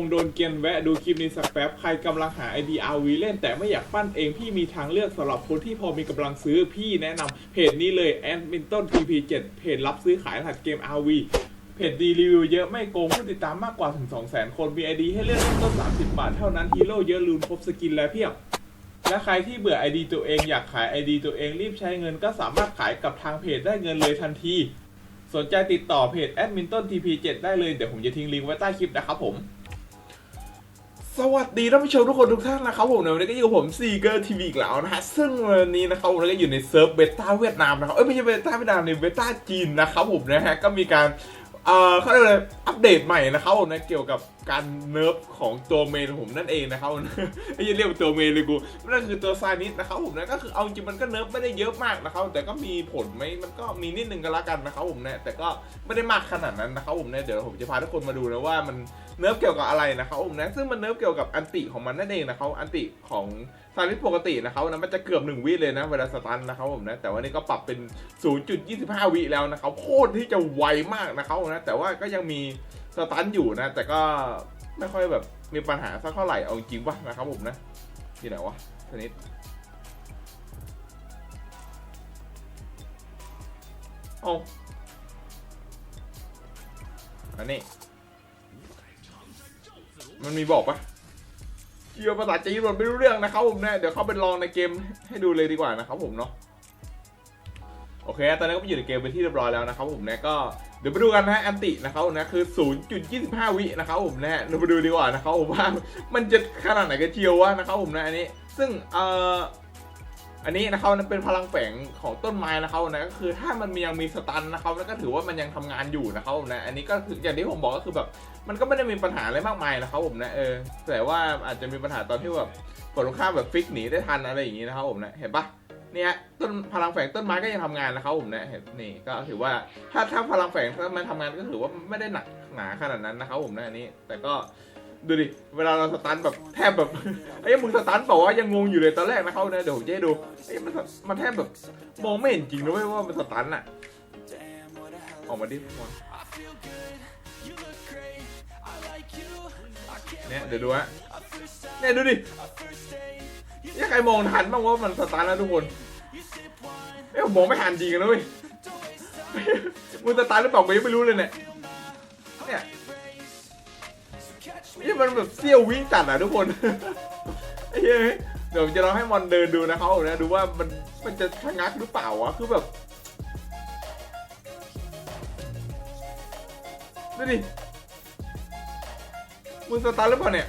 งโดนเกียนแวะดูคลิปนี้สักแป๊บ ใครกำลังหา ID RV เล่นแต่ไม่อยากปั้นเองพี่มีทางเลือกสำหรับคนที่พอมีกำลังซื้อพี่แนะนำเพจนี้เลย a d m i n t o n TP7 เพจรับซื้อขายรหัสเกม RV เพจดีรีวิวเยอะไม่โกงผู้ติดตามมากกว่าถึง 200,000 คนมี ID ให้เลือกเริ่มต้น 30 บาทเท่านั้นฮีโร่เยอะลูนครบสกินและเพียบและใครที่เบื่อ ID ตัวเองอยากขาย ID ตัวเองรีบใช้เงินก็สามารถขายกับทางเพจได้เงินเลยทันที สนใจติดต่อเพจ a d m i n t o n TP7 ได้เลย เดี๋ยวผมจะทิ้งลิงก์ไว้ใต้คลิปนะครับผม สวัสดีท่านผู้ชมทุกคนทุกท่านนะครับผมในวันนี้ก็อยู่กับผมซีเกอร์ทีวีอีกแล้วนะฮะซึ่งวันนี้นะครับผมก็อยู่ในเซิร์ฟเบต้าเวียดนามนะครับเอ้ยไม่ใช่เบต้าเวียดนามในเบต้าจีนนะครับผมนะฮะก็มีการเอ่อเขาเรียกอะไรอัปเดตใหม่นะครับผมนะเกี่ยวกับการเนิร์ฟของตัวเมนผมนั่นเองนะครับผมไอ้เหี้ยเรียกว่าตัวเมนเลยกูนั่นคือตัวซานิสนะครับผมนะก็คือเอาจริงมันก็เนิร์ฟไม่ได้เยอะมากนะครับแต่ก็มีผลไหมมันก็มีนิดนึงก็แล้วกันนะครับผมนะแต่ก็ไม่ได้มากขนาดนั้นนะครับผมนะเดี๋ยวผมจะพาทุกคนมาดูนะว่ามัน เนิร์ฟเกี่ยวกับอะไรนะครับผมนะซึ่งมันเนิร์ฟเกี่ยวกับอันติของมันนั่นเองนะครับอันติของซานิสปกตินะครับนะมันจะเกือบหนึ่งวิเลยนะเวลาสตันนะครับผมนะแต่ว่านี่ก็ปรับเป็น 0.25 วิแล้วนะครับโคตรที่จะไวมากนะครับนะแต่ว่าก็ยังมีสตันอยู่นะ แต่ก็ไม่ค่อยแบบมีปัญหาสักเท่าไหร่เอาจริงวะนะครับผมนะที่ไหนวะชนิดโอ้อันนี้ มันมีบอกปะเกี่ยวภาษาจีนหมดไม่รู้เรื่องนะครับผมเนี่ยเดี๋ยวเข้าไปลองในเกมให้ดูเลยดีกว่านะครับผมเนาะโอเค ตอนนี้ก็ไปอยู่ในเกมเป็นที่เรียบร้อยแล้วนะครับผมเนี่ยก็เดี๋ยวไปดูกันนะแอนตินะครับผมนะคือ 0.25 วินะครับผมนะเราไปดูดีกว่านะครับผมว่ามันจะขนาดไหนกันเชียววะนะครับผมนะอันนี้ ซึ่งเอ่อ อันนี้นะครับมันเป็นพลังแฝงของต้นไม้นะครับนะก็คือถ้ามันมียังมีสตันนะครับแล้วก็ถือว่ามันยังทำงานอยู่นะครับนะอันนี้ก็คืออย่างที่ผมบอกก็คือแบบมันก็ไม่ได้มีปัญหาอะไรมากมายนะครับผมนะเออแต่ว่าอาจจะมีปัญหาตอนที่แบบกดลงข้าแบบฟิกหนีได้ทันอะไรอย่างงี้นะครับผมนะเห็นปะเนี่ยต้นพลังแฝงต้นไม้ก็ยังทำงานนะครับผมนี่ยเห็นนี่ก็ถือว่าถ้าถ้าพลังแฝงถ้ามันทำงานก็ถือว่าไม่ได้หนักหนาขนาดนั้นนะครับผมนะอันนี้ แต่ก็ ดูดิ เวลาเราสตันแบบแทบแบบไอ้ยมึงสตันเปล่ายังงงอยู่เลยตอนแรกนะครับนะเดี๋ยวผมจะดูไอ้ยมันมันแทบแบบมองไม่เห็นจริงนะเว้ยว่ามันสตันอะออกมาดิมอนเนี่ยเดี๋ยวดูฮะเนี่ยดูดิยังใครมองทันบ้างว่ามันสตาร์ทแล้วทุกคนเอ้ยผมมองไม่ทันจริงนะเว้ยมึงสตาร์ทหรือเปล่ากูยังไม่รู้เลยเนี่ยี่มันแบบเสี้ยววิ่งจัดอะทุกคนไอ้เฮ้ยเดี๋ยวผมจะลองให้มอนเดินดูนะครับผมนะดูว่ามันมันจะชะงักหรือเปล่าวะคือแบบดูดิมึงสตาร์หรือเปล่าเนี่ย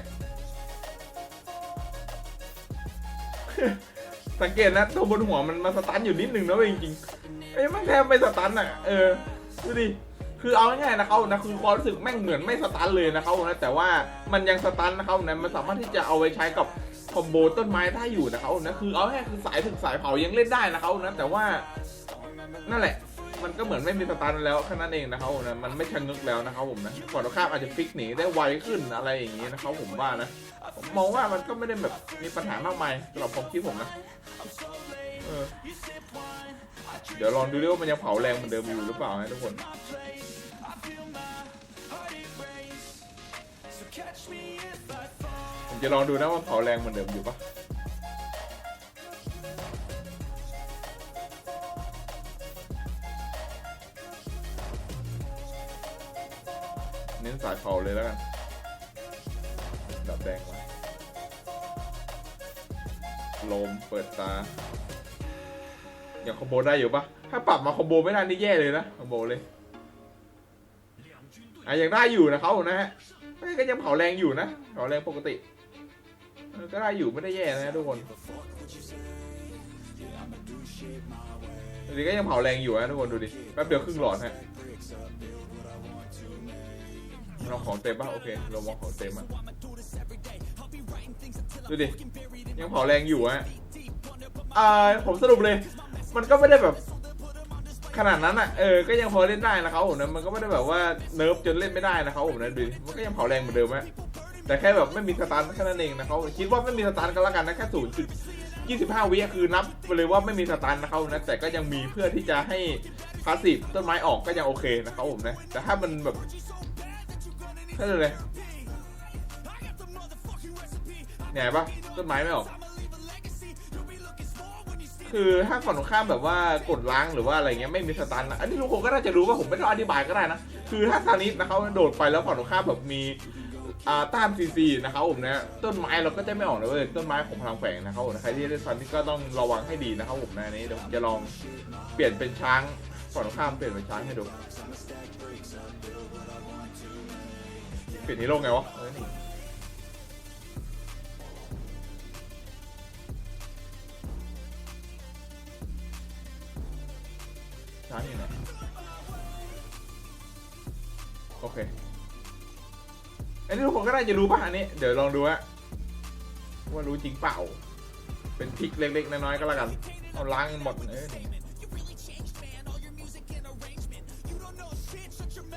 สังเกตนะตัวบนหัวมันมาสตันอยู่นิดนึงนะเว้ยจริงๆไอ้มันแทบไม่สตันอะ เออ ดูดิ คือเอาง่ายๆนะครับนะคือความรู้สึกแม่งเหมือนไม่สตันเลยนะครับนะแต่ว่ามันยังสตันนะครับนะมันสามารถที่จะเอาไปใช้กับคอมโบต้นไม้ได้อยู่นะครับนะคือเอาง่ายคือสายถึงสายเผายังเล่นได้นะครับนะแต่ว่านั่นแหละ มันก็เหมือนไม่มีสตันแล้วแค่นั้นเองนะครับนะมันไม่ชะงึกแล้วนะครับผมนะก่อนเราข้ามอาจจะฟิกหนีได้ไวขึ้นอะไรอย่างนี้นะครับผมว่านะมมองว่ามันก็ไม่ได้แบบมีปัญหามากมายสำหรับความคิดผมนะเออเดี๋ยวลองดูดิว่ามันยังเผาแรงเหมือนเดิมอยู่หรือเปล่านะทุกคน ผมจะลองดูนะว่าเผาแรงเหมือนเดิมอยู่ปะเน้นสายเผาเลยแล้วกัน ดับแดงไว้ลมเปิดตา ยังคอมโบได้อยู่ปะถ้าปรับมาคอมโบไม่ได้นี่แย่เลยนะคอมโบเลย อะยังได้อยู่นะเขานะฮะก็ยังเผาแรงอยู่นะเผาแรงปกติก็ได้อยู่ไม่ได้แย่นะทุกคนดูดิก็ยังเผาแรงอยู่นะทุกคนดูดิแป๊บเดียวครึ่งหลอดฮะลองของเต็มป่ะโอเคเรามองของเต็มอะดูดิยังเผาแรงอยู่ฮะอ่าผมสรุปเลย มันก็ไม่ได้แบบ ขนาดนั้นอะเออก็ยังพอเล่นได้นะครับผมนะมันก็ไม่ได้แบบว่าเนิร์ฟจนเล่นไม่ได้นะครับผมนะดูมันก็ยังเผาแรงเหมือนเดิมฮะแต่แค่แบบไม่มีสตาร์ทแค่นั้นเองนะครับคิดว่าไม่มีสตาร์ทก็แล้วกันนะแค่ศูนย์จุดยี่สิบห้าวิคือนับไปเลยว่าไม่มีสตาร์ทนะครับนะแต่ก็ยังมีเพื่อที่จะให้พาสซีฟต้นไม้ออกก็ยังโอเคนะครับผมนะแต่ถ้ามันแบบถ้าเลยเนี่ยเห็นปะต้นไม้ไม่ออก คือถ้าฝั่งตรงข้ามแบบว่ากดล้างหรือว่าอะไรเงี้ยไม่มีสตันนะอันนี้ทุกคนก็น่าจะรู้ว่าผมไม่ต้องอธิบายก็ได้นะคือถ้าซานิสนะครับโดดไปแล้วฝั่งตรงข้ามแบบมีอ่าต้านซีซีนะครับผมนะต้นไม้เราก็จะไม่ออกเลยเว้ยต้นไม้ของพลังแฝงนะครับผมใครที่เล่นซานิสก็ต้องระวังให้ดีนะครับผมนะนนี้เดี๋ยวผมจะลองเปลี่ยนเป็นช้างฝั่งตรงข้ามเปลี่ยนเป็นช้างให้ดูเปลี่ยนฮีโร่ไงวะ้างอยู่ไหนโอเคอันนี้ทุกคนก็น่าจะรู้ป่ะอันนี้ เดี๋ยวลองดูฮะว่ารู้จริงเปล่า เป็นทริกเล็กๆ น้อยๆ ก็แล้วกัน เอาล้างหมดเอ้ย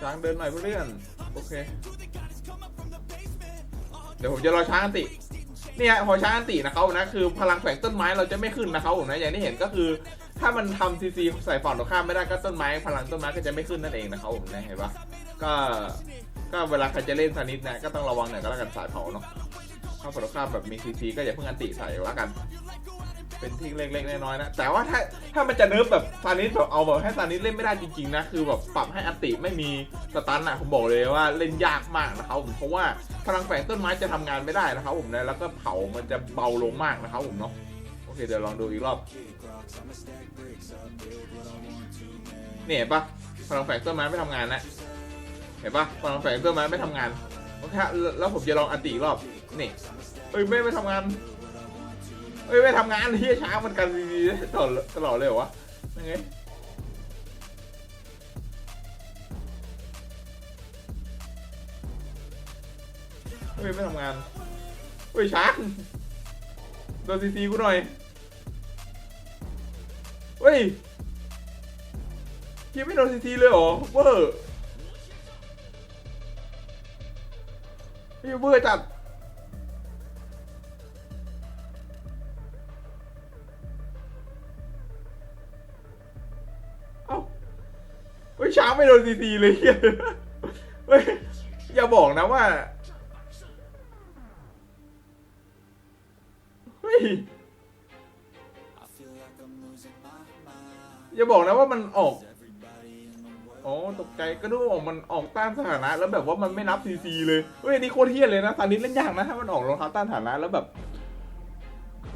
ช้างเดินหน่อยเพื่อน โอเค เดี๋ยวผมจะรอช้างติ เนี่ยพอช้างอันตินะครับนะคือพลังแฝงต้นไม้เราจะไม่ขึ้นนะครับผมนะอย่างที่เห็นก็คือ ถ้ามันทำซีซีใส่ฝั่งตรงข้ามไม่ได้ก็ต้นไม้ พลังต้นไม้ก็จะไม่ขึ้นนั่นเองนะครับผมนะเห็นปะก็ก็เวลาใครจะเล่นซานิสนะก็ต้องระวังหน่อยก็แล้วกันสายเผาเนาะถ้าฝั่งตรงข้ามแบบมีซีซีก็อย่าเพิ่งอันติใส่แล้วกัน เป็นที่เล็กๆน้อยๆนะ แต่ว่าถ้าถ้ามันจะเนิร์ฟแบบซานิสแบบเอาแบบให้ซานิสเล่นไม่ได้จริงๆนะ คือแบบปรับให้อติไม่มีสตันอะผมบอกเลยว่าเล่นยากมากนะครับผมเพราะว่าพลังแฝงต้นไม้จะทำงานไม่ได้นะครับผมนะแล้วก็เผามันจะเบาลงมากนะครับผมเนาะโอเคเดี๋ยวลองดูอีกรอบเนี่ยเห็นปะพลังแฝงต้นไม้ไม่ทำงานนะเห็นปะพลังแฝงต้นไม้ไม่ทำงานโอเคแล้วผมจะลองอติรอบนี่เอ้ยไม่ไม่ทำงาน เอ้ยไม่ทำงานเฮียช้างมันกันดีๆตลอดตลอดเลยเหรอวะยังไงเฮ้ยไม่ทำงานเฮ้ยช้างโดนซีซีกูหน่อยเฮ้ยยังไม่โดนซีซีเลยเหรอเวอร์เฮ้ยเวอร์จัด ไม่โดนซีซีเลยเฮ้ยอย่าบอกนะว่าเฮ้ยอย่าบอกนะว่ามันออกอ๋อตกใจก็ดูว่าออกมันออกต้านสถานะ แล้วแบบว่ามันไม่นับซีซีเลยเฮ้ยนี่โคตรเทียนเลยนะซานิสเล่นยากนะถ้ามันออกรองเท้าต้านสถานะแล้วแบบ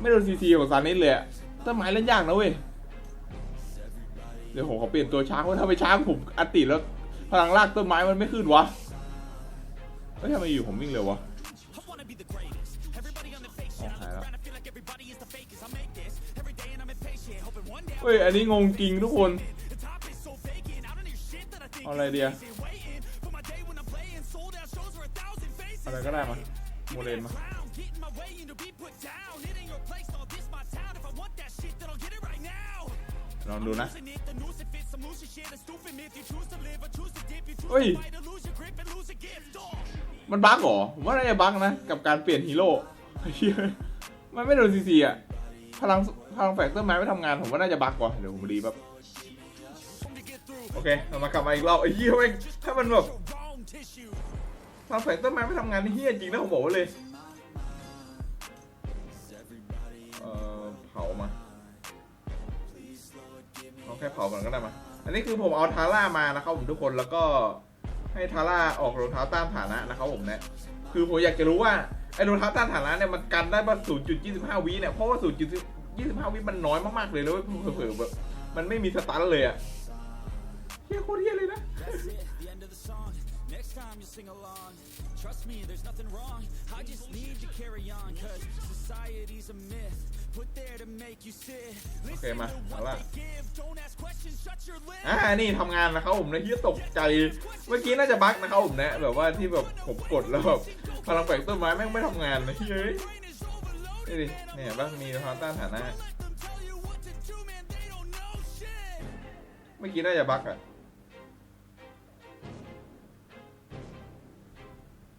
ไม่โดนซีซีของซานิสเลยอะต้นไม้เล่นยากนะเว้ย เดี๋ยวผมขอเปลี่ยนตัวช้างว่าถ้าไปช้างผมอัติแล้วพลังลากต้นไม้มันไม่ขึ้นวะเฮ้ยทำไมอยู่ผมวิ่งเร็ววะอ๋อหายแล้วเฮ้ย อันนี้งงจริงทุกคนอาอะไรเดียอะไรก็ได้มาโมเลนมา ลองดูนะเฮ้ย มันบั๊กเหรอ ผมว่าน่าจะบั๊กนะ กับการเปลี่ยนฮีโร่มันไม่โดนซีซีอะพลังพลังแฝงต้นไม้ไม่ทำงาน ผมว่าน่าจะบั๊กว่ะเดี๋ยวผมรีแบบโอเคเรามากลับมาอีกรอบไอ้เหี้ยแม่งถ้ามันแบบพลังแฝงต้นไม้ไม่ทำงานนี่เหี้ยจริงนะผมบอกไว้เลย เออเผามา ค่เผาก่อนก็ได้มา อันนี้คือผมเอาทาร่ามานะครับผมทุกคนแล้วก็ให้ทาร่าออกรองเท้าต้านฐานะนะครับผมเนี่ยคือผมอยากจะรู้ว่าไอ้รองเท้าต้านฐานะเนี่ยมันกันได้ป่ะ0.25วิเนี่ยเพราะว่า 0.25วิมันน้อยมากๆเลยแล้วเผลอๆแบบมันไม่มีสตันเลยอะเฮียโคตรเฮียเลยนะ Next time you sing along. Trust me, there's nothing wrong. I just need to carry on, cause society's a myth. Put there to make you sit. โอเค Listen มา to เอา what ละ they give. Don't ask questions, shut your lips. อ่านี่ทำงานนะครับผมนะเฮียตกใจ เมื่อกี้น่าจะบั๊กนะครับผมนะ แบบว่าที่แบบผมกดแล้วแบบพลังแฝงต้นไม้แม่งไม่ทำงานนะเฮ้ยนี่ดิเนี่ยบ้างมีรองเท้าต้านฐานะ Tell you what to do, man, they don't know shit. เมื่อกี้น่าจะบั๊กอะ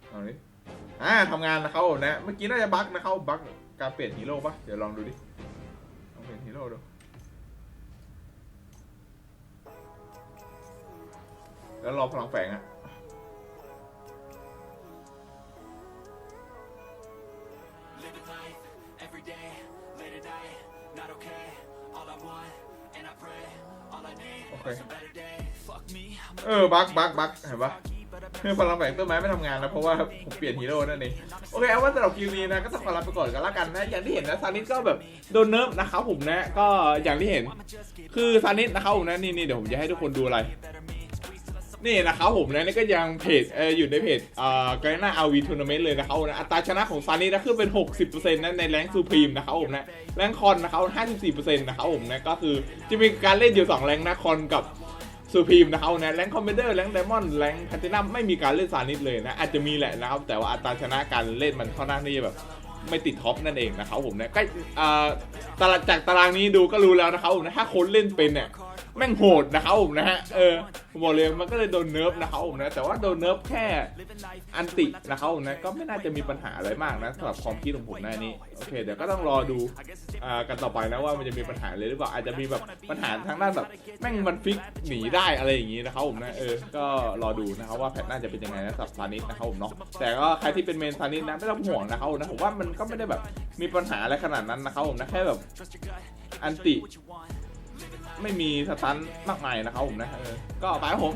เอาดิอ่าทำงานนะครับผมนะ เมื่อกี้น่าจะบั๊กนะครับบั๊ก การเปลี่ยนฮีโร่ปะเดี๋ยวลองดูดิลองเปลี่ยนฮีโร่ดูแล้วรอพลังแฝงอะ every day, late at night, not okay. All I want, and I pray, all I need โอเค is a better day. Fuck me, I'm เออ บักบักบักเห็นปะคือ พลังแฝงต้นไม้ไม่ทำงานนะเพราะว่าผมเปลี่ยนฮีโร่นั่นเองโอเคเอาว่าสำหรับคลิปนี้นะก็ต้องขอลาไปก่อนกันละกันนะอย่างที่เห็นนะซานิสก็แบบโดนเนิร์ฟนะครับผมนะก็อย่างที่เห็น คือซานิสนะครับผมนะนี่นี่เดี๋ยวผมจะให้ทุกคนดูอะไรนี่นะครับผมนะนี่ก็ยังเพจเอออยู่ในเพจอ่าไกน่าอาวีทัวร์นาเมนต์เลยนะครับผมนะอัตราชนะของซานิสนะคือเป็น 60%นะในแรงซูพรีมนะครับผมนะแรงคอนนะครับ54%นะครับผมนะก็คือจะมีการเล่นอยู่ 2 แรงนะคอนกับ ซูพีมนะครับนะแรงคอมเมเดอร์แรงไดมอนด์แรงแพลตินัมไม่มีการเล่นซานิดเลยนะ อาจจะมีแหละนะครับ แต่ว่าอัตราชนะการเล่นมันค่อนข้างที่จะแบบไม่ติดท็อปนั่นเองนะครับผมนะก็อ่าตลาดจากตารางนี้ดูก็รู้แล้วนะครับผมนะถ้าคนเล่นเป็นเนี่ย แม่งโหดนะครับผมนะฮะเออผมบอกเลยมันก็เลยโดนเนิร์ฟนะครับผมนะแต่ว่าโดนเนิร์ฟแค่อันตินะครับผมนะก็ไม่น่าจะมีปัญหาอะไรมากนะสำหรับความคิดของผมนะอันนี้โอเคเดี๋ยวก็ต้องรอดูอ่ากันต่อไปนะว่ามันจะมีปัญหาเลยหรือเปล่าอาจจะมีแบบปัญหาทางด้านแบบแม่งมันฟิกหนีได้อะไรอย่างนี้นะครับผมนะเออก็รอดูนะครับว่าแพทหน่าจะเป็นยังไงนะสำหรับซานิสนะครับผมเนาะแต่ก็ใครที่เป็นเมนซานิสนะไม่ต้องห่วงนะครับผมนะผมว่ามันก็ไม่ได้แบบมีปัญหาอะไรขนาดนั้นนะครับผมนะแค่แบบอันติ ไม่มีสตันมากมายนะครับผมนะเออก็ไปครับผม